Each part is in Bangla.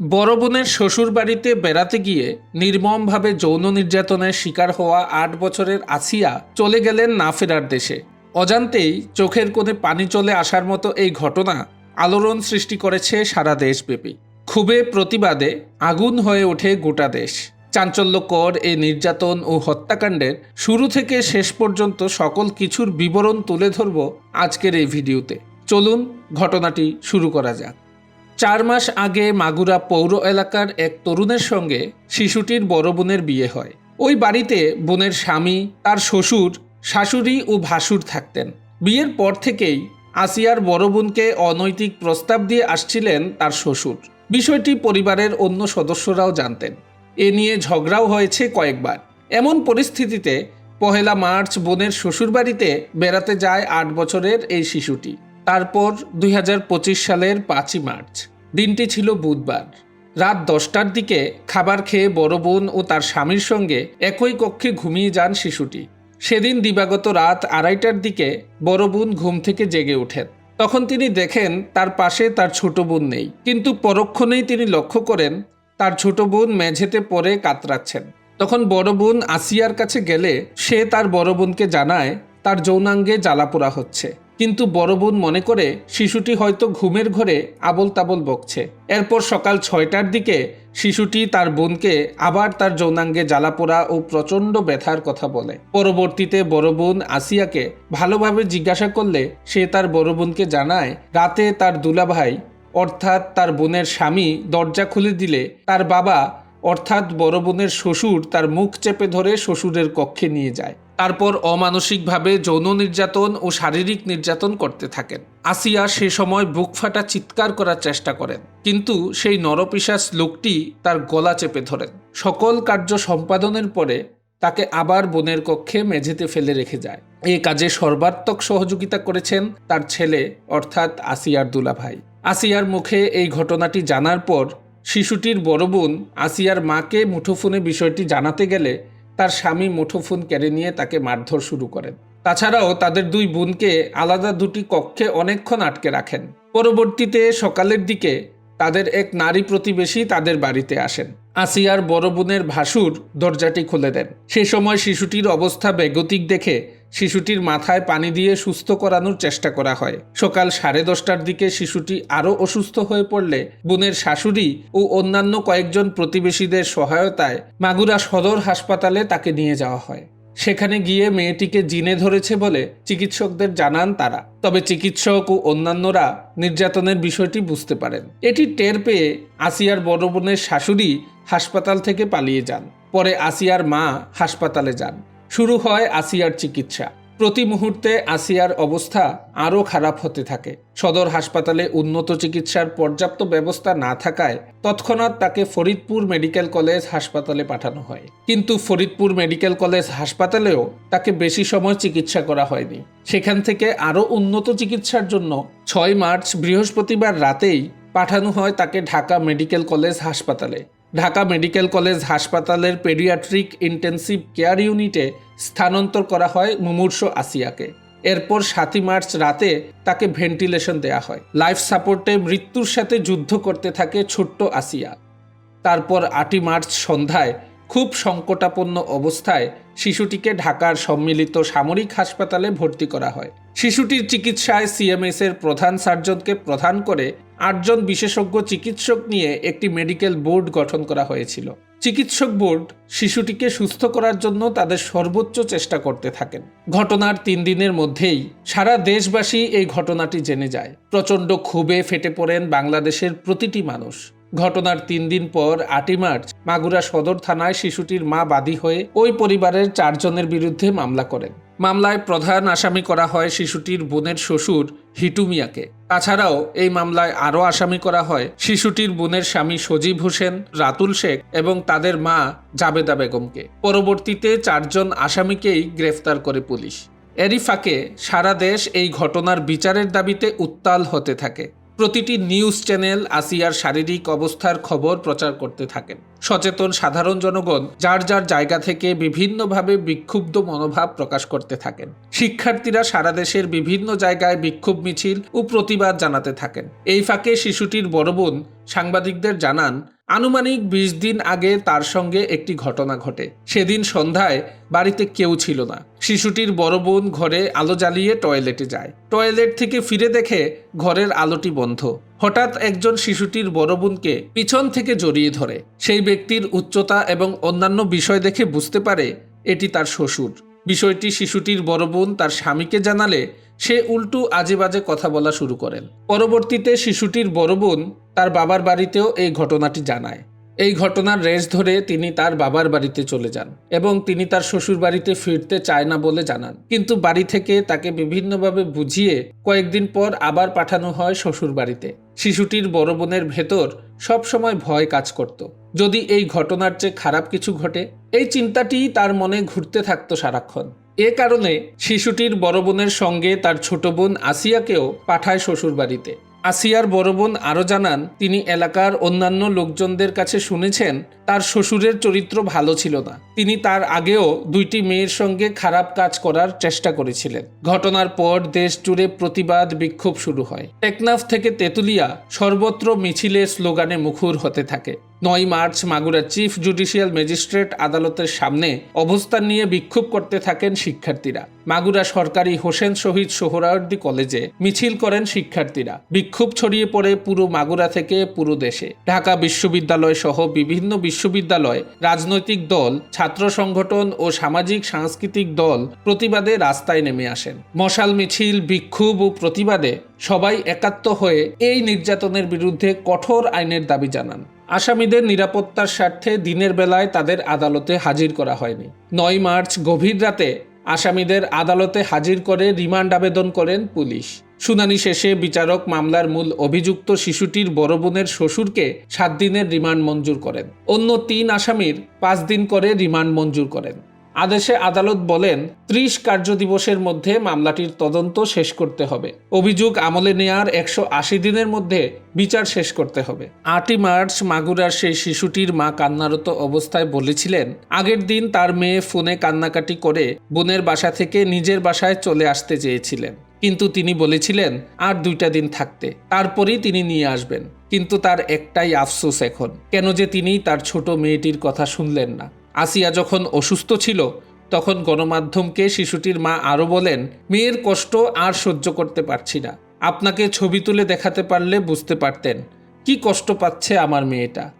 বড় বোনের শ্বশুর বাড়িতে বেড়াতে গিয়ে নির্মমভাবে যৌন নির্যাতনের শিকার হওয়া আট বছরের আসিয়া চলে গেলেন না ফেরার দেশে। অজান্তেই চোখের কোণে পানি চলে আসার মতো এই ঘটনা আলোড়ন সৃষ্টি করেছে সারা দেশব্যাপী। ক্ষোভে প্রতিবাদে আগুন হয়ে ওঠে গোটা দেশ। চাঞ্চল্যকর এই নির্যাতন ও হত্যাকাণ্ডের শুরু থেকে শেষ পর্যন্ত সকল কিছুর বিবরণ তুলে ধরব আজকের এই ভিডিওতে। চলুন ঘটনাটি শুরু করা যাক। চার মাস আগে মাগুরা পৌর এলাকার এক তরুণের সঙ্গে শিশুটির বড় বোনের বিয়ে হয়। ওই বাড়িতে বোনের স্বামী, তার শ্বশুর, শাশুড়ি ও ভাসুর থাকতেন। বিয়ের পর থেকেই আসিয়ার বড় বোনকে অনৈতিক প্রস্তাব দিয়ে আসছিলেন তার শ্বশুর। বিষয়টি পরিবারের অন্য সদস্যরাও জানতেন। এ নিয়ে ঝগড়াও হয়েছে কয়েকবার। এমন পরিস্থিতিতে পহেলা মার্চ বোনের শ্বশুরবাড়িতে বেড়াতে যায় আট বছরের এই শিশুটি। তারপর দুই হাজার পঁচিশ সালের পাঁচই মার্চ। দিনটি ছিল বুধবার। রাত দশটার দিকে খাবার খেয়ে বড় বোন ও তার স্বামীর সঙ্গে একই কক্ষে ঘুমিয়ে যান শিশুটি। সেদিন দিবাগত রাত আড়াইটার দিকে বড় বোন ঘুম থেকে জেগে ওঠেন। তখন তিনি দেখেন তার পাশে তার ছোট বোন নেই। কিন্তু পরক্ষণেই তিনি লক্ষ্য করেন তার ছোট বোন মেঝেতে পড়ে কাতরাচ্ছেন। তখন বড় বোন আসিয়ার কাছে গেলে সে তার বড় বোনকে জানায়, তার যৌনাঙ্গে জ্বালাপোড়া হচ্ছে। কিন্তু বড় বোন মনে করে শিশুটি হয়তো ঘুমের ঘরে আবল তাবল বকছে। এরপর সকাল ছয়টার দিকে শিশুটি তার বোনকে আবার তার যৌনাঙ্গে জ্বালাপোড়া ও প্রচণ্ড ব্যথার কথা বলে। পরবর্তীতে বড় বোন আসিয়াকে ভালোভাবে জিজ্ঞাসা করলে সে তার বড় বোনকে জানায়, রাতে তার দুলাভাই, অর্থাৎ তার বোনের স্বামী দরজা খুলে দিলে তার বাবা, অর্থাৎ বড় বোনের শ্বশুর তার মুখ চেপে ধরে শ্বশুরের কক্ষে নিয়ে যায়। তারপর অমানসিকভাবে যৌন নির্যাতন ও শারীরিক নির্যাতন করতে থাকেন। আসিয়া সে সময় বুক ফাটা চিৎকার করার চেষ্টা করেন, কিন্তু সেই নরপিশাস লোকটি তার গলা চেপে ধরেন। সকল কার্য সম্পাদনের পরে তাকে আবার বোনের কক্ষে মেঝেতে ফেলে রেখে যায়। এই কাজে সর্বাত্মক সহযোগিতা করেছেন তার ছেলে, অর্থাৎ আসিয়ার দুলাভাই। আসিয়ার মুখে এই ঘটনাটি জানার পর শিশুটির বড় বোন আসিয়ার মাকে মুঠোফোনে বিষয়টি জানাতে গেলে তার স্বামী মুঠোফোন কেড়ে নিয়ে তাকে মারধর শুরু করেন। তাছাড়াও তাদের দুই বোনকে আলাদা দুটি কক্ষে অনেকক্ষণ আটকে রাখেন। পরবর্তীতে সকালের দিকে তাদের এক নারী প্রতিবেশী তাদের বাড়িতে আসেন। আসিয়ার বড় বোনের ভাসুর দরজাটি খুলে দেন। সে সময় শিশুটির অবস্থা বেগতিক দেখে শিশুটির মাথায় পানি দিয়ে সুস্থ করানোর চেষ্টা করা হয়। সকাল সাড়ে দশটার দিকে শিশুটি আরও অসুস্থ হয়ে পড়লে বোনের শাশুড়ি ও অন্যান্য কয়েকজন প্রতিবেশীদের সহায়তায় মাগুরা সদর হাসপাতালে তাকে নিয়ে যাওয়া হয়। সেখানে গিয়ে মেয়েটিকে জিনে ধরেছে বলে চিকিৎসকদের জানান তারা। তবে চিকিৎসক ও অন্যান্যরা নির্যাতনের বিষয়টি বুঝতে পারেন। এটি টের পেয়ে আসিয়ার বড় বোনের শাশুড়ি হাসপাতাল থেকে পালিয়ে যান। পরে আসিয়ার মা হাসপাতালে যান। শুরু হয় আসিয়ার চিকিৎসা। প্রতি মুহূর্তে আসিয়ার অবস্থা আরও খারাপ হতে থাকে। সদর হাসপাতালে উন্নত চিকিৎসার পর্যাপ্ত ব্যবস্থা না থাকায় তৎক্ষণাৎ তাকে ফরিদপুর মেডিকেল কলেজ হাসপাতালে পাঠানো হয়। কিন্তু ফরিদপুর মেডিকেল কলেজ হাসপাতালেও তাকে বেশি সময় চিকিৎসা করা হয়নি। সেখান থেকে আরও উন্নত চিকিৎসার জন্য ছয় মার্চ বৃহস্পতিবার রাতেই পাঠানো হয় তাকে ঢাকা মেডিকেল কলেজ হাসপাতালে। ঢাকা মেডিকেল কলেজ হাসপাতালের পেডিয়াট্রিক ইন্টেন্সিভ কেয়ার ইউনিটে স্থানান্তর করা হয় মুমূর্ষ আসিয়াকে। এরপর সাতই মার্চ রাতে তাকে ভেন্টিলেশন দেয়া হয়। লাইফ সাপোর্টে মৃত্যুর সাথে যুদ্ধ করতে থাকে ছোট্ট আসিয়া। তারপর আটই মার্চ সন্ধ্যায় খুব সংকটাপন্ন অবস্থায় শিশুটিকে ঢাকার সম্মিলিত সামরিক হাসপাতালে ভর্তি করা হয়। শিশুটির চিকিৎসায় সিএমএস এর প্রধান সার্জনকে প্রধান করে আটজন বিশেষজ্ঞ চিকিৎসক নিয়ে একটি মেডিকেল বোর্ড গঠন করা হয়েছিল। চিকিৎসক বোর্ড শিশুটিকে সুস্থ করার জন্য তাদের সর্বোচ্চ চেষ্টা করতে থাকেন। ঘটনার তিন দিনের মধ্যেই সারা দেশবাসী এই ঘটনাটি জেনে যায়। প্রচণ্ড ক্ষোভে ফেটে পড়েন বাংলাদেশের প্রতিটি মানুষ। ঘটনার তিন দিন পর আটই মার্চ মাগুরা সদর থানায় শিশুটির মা বাদী হয়ে ওই পরিবারের চারজনের বিরুদ্ধে মামলা করেন। মামলায় প্রধান আসামি করা হয় শিশুটির বোনের শ্বশুর হিটু মিয়াকে। তাছাড়াও এই মামলায় আরও আসামি করা হয় শিশুটির বোনের স্বামী সজীব হোসেন, রাতুল শেখ এবং তাদের মা জাবেদা বেগমকে। পরবর্তীতে চারজন আসামিকেই গ্রেফতার করে পুলিশ। এরই ফাঁকে সারা দেশ এই ঘটনার বিচারের দাবিতে উত্তাল হতে থাকে। প্রতিটি নিউজ চ্যানেল আসিয়ার শারীরিক অবস্থার খবর প্রচার করতে থাকেন। সচেতন সাধারণ জনগণ যার যার জায়গা থেকে বিভিন্নভাবে বিক্ষুব্ধ মনোভাব প্রকাশ করতে থাকেন। শিক্ষার্থীরা সারা দেশের বিভিন্ন জায়গায় বিক্ষোভ মিছিল ও প্রতিবাদ জানাতে থাকেন। এই ফাঁকে শিশুটির বড় বোন সাংবাদিকদের জানান আনুমানিক বিশ দিন আগে তার সঙ্গে একটি ঘটনা ঘটে। সেদিন সন্ধ্যায় বাড়িতে কেউ ছিল না। শিশুটির বড় বোন ঘরে আলো জ্বালিয়ে টয়লেটে যায়। টয়লেট থেকে ফিরে দেখে ঘরের আলোটি বন্ধ। হঠাৎ একজন শিশুটির বড় বোনকে পিছন থেকে জড়িয়ে ধরে। সেই ব্যক্তির উচ্চতা এবং অন্যান্য বিষয় দেখে বুঝতে পারে এটি তার শ্বশুর। বিষয়টি শিশুটির বড় বোন তার স্বামীকে জানালে সে উল্টু আজে বাজে কথা বলা শুরু করেন। পরবর্তীতে শিশুটির বড় বোন তার বাবার বাড়িতেও এই ঘটনাটি জানায়। এই ঘটনার রেশ ধরে তিনি তার বাবার বাড়িতে চলে যান এবং তিনি তার শ্বশুর বাড়িতে ফিরতে চায় না বলে জানান। কিন্তু বাড়ি থেকে তাকে বিভিন্নভাবে বুঝিয়ে কয়েকদিন পর আবার পাঠানো হয় শ্বশুর বাড়িতে। শিশুটির বড় বোনের ভেতর সবসময় ভয় কাজ করত। যদি এই ঘটনার চেয়ে খারাপ কিছু ঘটে, এই চিন্তাটিই তার মনে ঘুরতে থাকতো সারাক্ষণ। এ কারণে শিশুটির বড় বোনের সঙ্গে তার ছোট বোন আসিয়াকেও পাঠায় শ্বশুর বাড়িতে আসিয়ার বড় বোন আরও জানান, তিনি এলাকার অন্যান্য লোকজনদের কাছে শুনেছেন তার শ্বশুরের চরিত্র ভালো ছিল না। তিনি তার আগেও দুইটি মেয়ের সঙ্গে খারাপ কাজ করার চেষ্টা করেছিলেন। ঘটনার পর দেশ জুড়ে প্রতিবাদ বিক্ষোভ শুরু হয়। টেকনাফ থেকে তেঁতুলিয়া সর্বত্র মিছিলের স্লোগানে মুখর হতে থাকে। নয় March Magura chief judicial magistrate আদালতের সামনে অবস্থান নিয়ে বিক্ষোভ করতে থাকেন শিক্ষার্থীরা। মাগুরা সরকারি হোসেন শহীদ সোহরাওয়ার্দী কলেজে মিছিল করেন শিক্ষার্থীরা। বিক্ষোভ ছড়িয়ে পড়ে পুরো মাগুরা থেকে পুরো দেশে। ঢাকা বিশ্ববিদ্যালয় সহ বিভিন্ন বিশ্ববিদ্যালয়, রাজনৈতিক দল, ছাত্র সংগঠন ও সামাজিক সাংস্কৃতিক দল প্রতিবাদে রাস্তায় নেমে আসেন। মশাল মিছিল, বিক্ষোভ ও প্রতিবাদে সবাই একাত্ম হয়ে এই নির্যাতনের বিরুদ্ধে কঠোর আইনের দাবি জানান। আসামিদের নিরাপত্তার স্বার্থে দিনের বেলায় তাদের আদালতে হাজির করা হয়নি। নয় মার্চ গভীর রাতে আসামিদের আদালতে হাজির করে রিমান্ড আবেদন করেন পুলিশ। শুনানি শেষে বিচারক মামলার মূল অভিযুক্ত শিশুটির বড় বোনের শ্বশুরকে সাত দিনের রিমান্ড মঞ্জুর করেন। অন্য তিন আসামির পাঁচ দিন করে রিমান্ড মঞ্জুর করেন। আদেশে আদালত বলেন, ত্রিশ কার্যদিবসের মধ্যে মামলাটির তদন্ত শেষ করতে হবে। অভিযোগ আমলে নেয়ার একশো আশি দিনের মধ্যে বিচার শেষ করতে হবে। আটই মার্চ মাগুরার সেই শিশুটির মা কান্নারত অবস্থায় বলেছিলেন, আগের দিন তার মেয়ে ফোনে কান্নাকাটি করে বোনের বাসা থেকে নিজের বাসায় চলে আসতে চেয়েছিলেন। কিন্তু তিনি বলেছিলেন, আর দুইটা দিন থাকতে। তারপরেই তিনি নিয়ে আসবেন। কিন্তু তার একটাই আফসোস এখন। কেন যে তিনি তার ছোট মেয়েটির কথা শুনলেন না। আসিয়া যখন অসুস্থ ছিল, তখন গণমাধ্যমকে শিশুটির মা আরও বলেন, মেয়ের কষ্ট আর সহ্য করতে পারছি না। আপনাকে ছবি তুলে দেখাতে পারলে বুঝতে পারতেন। কি কষ্ট পাচ্ছে আমার মেয়েটা।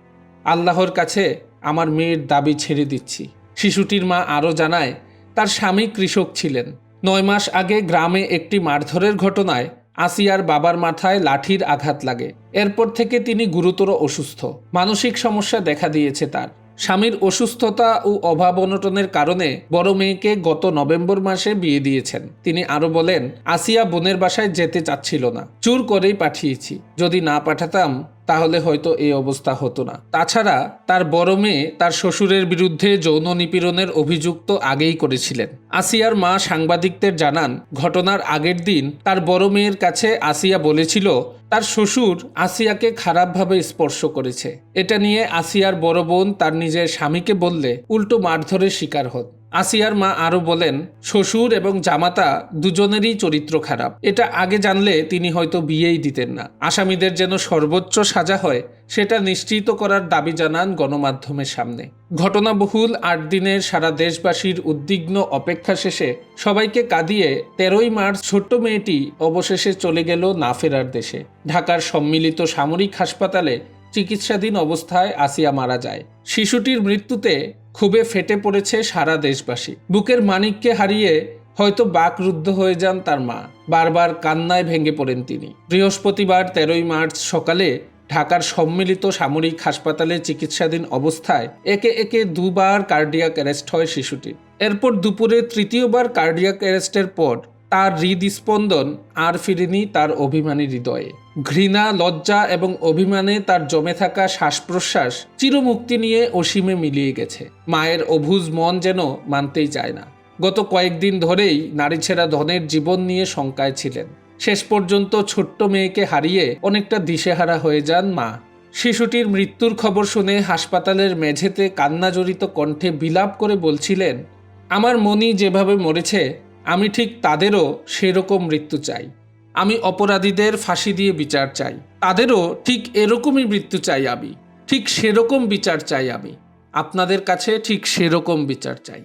আল্লাহর কাছে আমার মেয়ের দাবি ছেড়ে দিচ্ছি। শিশুটির মা আরও জানায়, তার স্বামী কৃষক ছিলেন। নয় মাস আগে গ্রামে একটি মারধরের ঘটনায় আসিয়ার বাবার মাথায় লাঠির আঘাত লাগে। এরপর থেকে তিনি গুরুতর অসুস্থ। মানসিক সমস্যা দেখা দিয়েছে তার। স্বামীর অসুস্থতা ও অভাব অনটনের কারণে বড় মেয়েকে গত নভেম্বর মাসে বিয়ে দিয়েছেন। তিনি আরও বলেন, আসিয়া বোনের বাসায় যেতে চাচ্ছিল না। চুর করেই পাঠিয়েছি। যদি না পাঠাতাম, তাহলে হয়তো এই অবস্থা হতো না। তাছাড়া, তার বড় মেয়ে তার শ্বশুরের বিরুদ্ধে যৌন নিপীড়নের অভিযুক্ত আগেই করেছিলেন। আসিয়ার মা সাংবাদিকদের জানান, ঘটনার আগের দিন তার বড় মেয়ের কাছে আসিয়া বলেছিল তার শ্বশুর আসিয়াকে খারাপভাবে স্পর্শ করেছে। এটা নিয়ে আসিয়ার বড় বোন তার নিজের স্বামীকে বললে, উল্টো মারধরের শিকার হত আসিয়ার মা আরও বলেন, শ্বশুর এবং জামাতা দুজনেরই চরিত্র খারাপ। এটা আগে জানলে তিনি হয়তো বিয়েই দিতেন না। আসামিদের যেন সর্বোচ্চ সাজা হয় সেটা নিশ্চিত করার দাবি জানান গণমাধ্যমের সামনে। ঘটনাবহুল আট দিনের সারা দেশবাসীর উদ্বিগ্ন অপেক্ষা শেষে সবাইকে কাঁদিয়ে তেরোই মার্চ ছোট্ট মেয়েটি অবশেষে চলে গেল না ফেরার দেশে। ঢাকার সম্মিলিত সামরিক হাসপাতালে চিকিৎসাধীন অবস্থায় আসিয়া মারা যায়। শিশুটির মৃত্যুতে ক্ষোভে ফেটে পড়েছে সারা দেশবাসী। বুকের মানিককে হারিয়ে হয়তো বাকরুদ্ধ হয়ে যান তার মা। বারবার কান্নায় ভেঙে পড়েন তিনি। বৃহস্পতিবার তেরোই মার্চ সকালে ঢাকার সম্মিলিত সামরিক হাসপাতালে চিকিৎসাধীন অবস্থায় একে একে দুবার কার্ডিয়াক অ্যারেস্ট হয় শিশুটি। এরপর দুপুরে তৃতীয়বার কার্ডিয়াক অ্যারেস্টের পর তার হৃদস্পন্দন আর ফিরেনি তার অভিমানী হৃদয়ে। ঘৃণা, লজ্জা এবং অভিমানে তার জমে থাকা শ্বাস প্রশ্বাস চিরমুক্তি নিয়ে অসীমে মিলিয়ে গেছে। মায়ের অভুজ মন যেন মানতেই চায় না। গত কয়েকদিন ধরেই নারী ছেঁড়া ধনের জীবন নিয়ে শঙ্কায় ছিলেন। শেষ পর্যন্ত ছোট্ট মেয়েকে হারিয়ে অনেকটা দিশেহারা হয়ে যান মা। শিশুটির মৃত্যুর খবর শুনে হাসপাতালের মেঝেতে কান্নাজড়িত কণ্ঠে বিলাপ করে বলছিলেন, আমার মনি যেভাবে মরেছে, আমি ঠিক তাদেরও সেরকম মৃত্যু চাই। আমি অপরাধীদের ফাঁসি দিয়ে বিচার চাই। তাদেরও ঠিক এরকমই মৃত্যু চাই আমি। ঠিক সেরকম বিচার চাই আমি। আপনাদের কাছে ঠিক সেরকম বিচার চাই।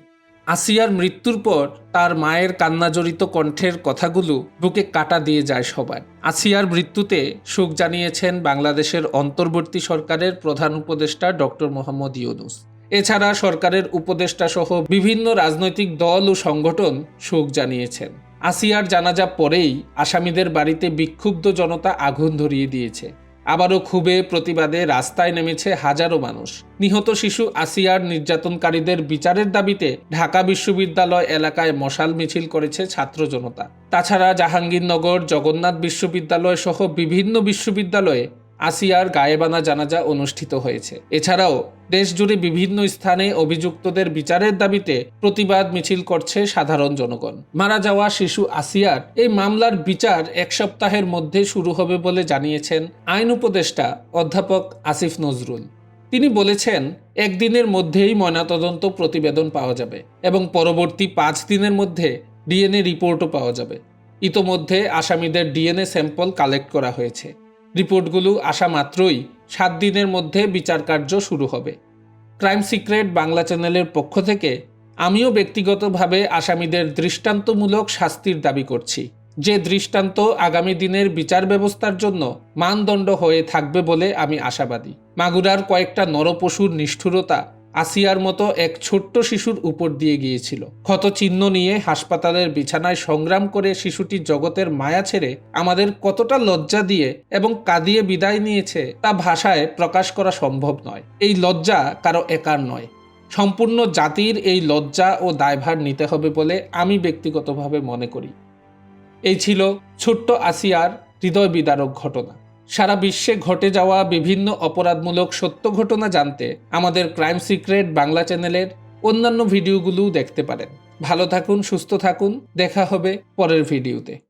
আসিয়ার মৃত্যুর পর তার মায়ের কান্নাজড়িত কণ্ঠের কথাগুলো বুকে কাটা দিয়ে যায় সবার আসিয়ার মৃত্যুতে শোক জানিয়েছেন বাংলাদেশের অন্তর্বর্তী সরকারের প্রধান উপদেষ্টা ডক্টর মোহাম্মদ ইউনুস। এছাড়া সরকারের উপদেষ্টা সহ বিভিন্ন রাজনৈতিক দল ও সংগঠন শোক জানিয়েছেন। আসিয়ার জানাজা পরেই আসামিদের বাড়িতে বিক্ষুব্ধ জনতা আগুন ধরিয়ে দিয়েছে। আবারও ক্ষোভে প্রতিবাদে রাস্তায় নেমেছে হাজারো মানুষ। নিহত শিশু আসিয়ার নির্যাতনকারীদের বিচারের দাবিতে ঢাকা বিশ্ববিদ্যালয় এলাকায় মশাল মিছিল করেছে ছাত্র জনতা। তাছাড়া জাহাঙ্গীরনগর, জগন্নাথ বিশ্ববিদ্যালয় সহ বিভিন্ন বিশ্ববিদ্যালয়ে আসিয়ার গায়েবানা জানাজা অনুষ্ঠিত হয়েছে। এছাড়াও, দেশজুড়ে বিভিন্ন স্থানে অভিযুক্তদের বিচারের দাবিতে প্রতিবাদ মিছিল করছে সাধারণ জনগণ। মারা যাওয়া শিশু আসিয়ার এই মামলার বিচার এক সপ্তাহের মধ্যে শুরু হবে বলে জানিয়েছেন আইন উপদেষ্টা অধ্যাপক আসিফ নজরুল। তিনি বলেছেন, একদিনের মধ্যেই ময়নাতদন্ত প্রতিবেদন পাওয়া যাবে এবং পরবর্তী পাঁচ দিনের মধ্যে ডিএনএ রিপোর্টও পাওয়া যাবে। ইতোমধ্যে আসামিদের ডিএনএ স্যাম্পল কালেক্ট করা হয়েছে। রিপোর্টগুলো আসা মাত্রই সাত দিনের মধ্যে বিচার কার্য শুরু হবে। ক্রাইম সিক্রেট বাংলা চ্যানেলের পক্ষ থেকে আমিও ব্যক্তিগতভাবে আসামিদের দৃষ্টান্তমূলক শাস্তির দাবি করছি। যে দৃষ্টান্ত আগামী দিনের বিচার ব্যবস্থার জন্য মানদণ্ড হয়ে থাকবে বলে আমি আশাবাদী। মাগুরার কয়েকটা নরপশুর নিষ্ঠুরতা আসিয়ার মতো এক ছোট্ট শিশুর উপর দিয়ে গিয়েছিল। ক্ষত চিহ্ন নিয়ে হাসপাতালের বিছানায় সংগ্রাম করে শিশুটি জগতের মায়া ছেড়ে আমাদের কতটা লজ্জা দিয়ে এবং কাঁদিয়ে বিদায় নিয়েছে তা ভাষায় প্রকাশ করা সম্ভব নয়। এই লজ্জা কারও একার নয়। সম্পূর্ণ জাতির এই লজ্জা ও দায়ভার নিতে হবে বলে আমি ব্যক্তিগতভাবে মনে করি। এই ছিল ছোট্ট আসিয়ার হৃদয় বিদারক ঘটনা। সারা বিশ্বে ঘটে যাওয়া বিভিন্ন অপরাধমূলক সত্য ঘটনা জানতে আমাদের ক্রাইম সিক্রেট বাংলা চ্যানেলের অন্যান্য ভিডিওগুলোও দেখতে পারেন। ভালো থাকুন, সুস্থ থাকুন। দেখা হবে পরের ভিডিওতে।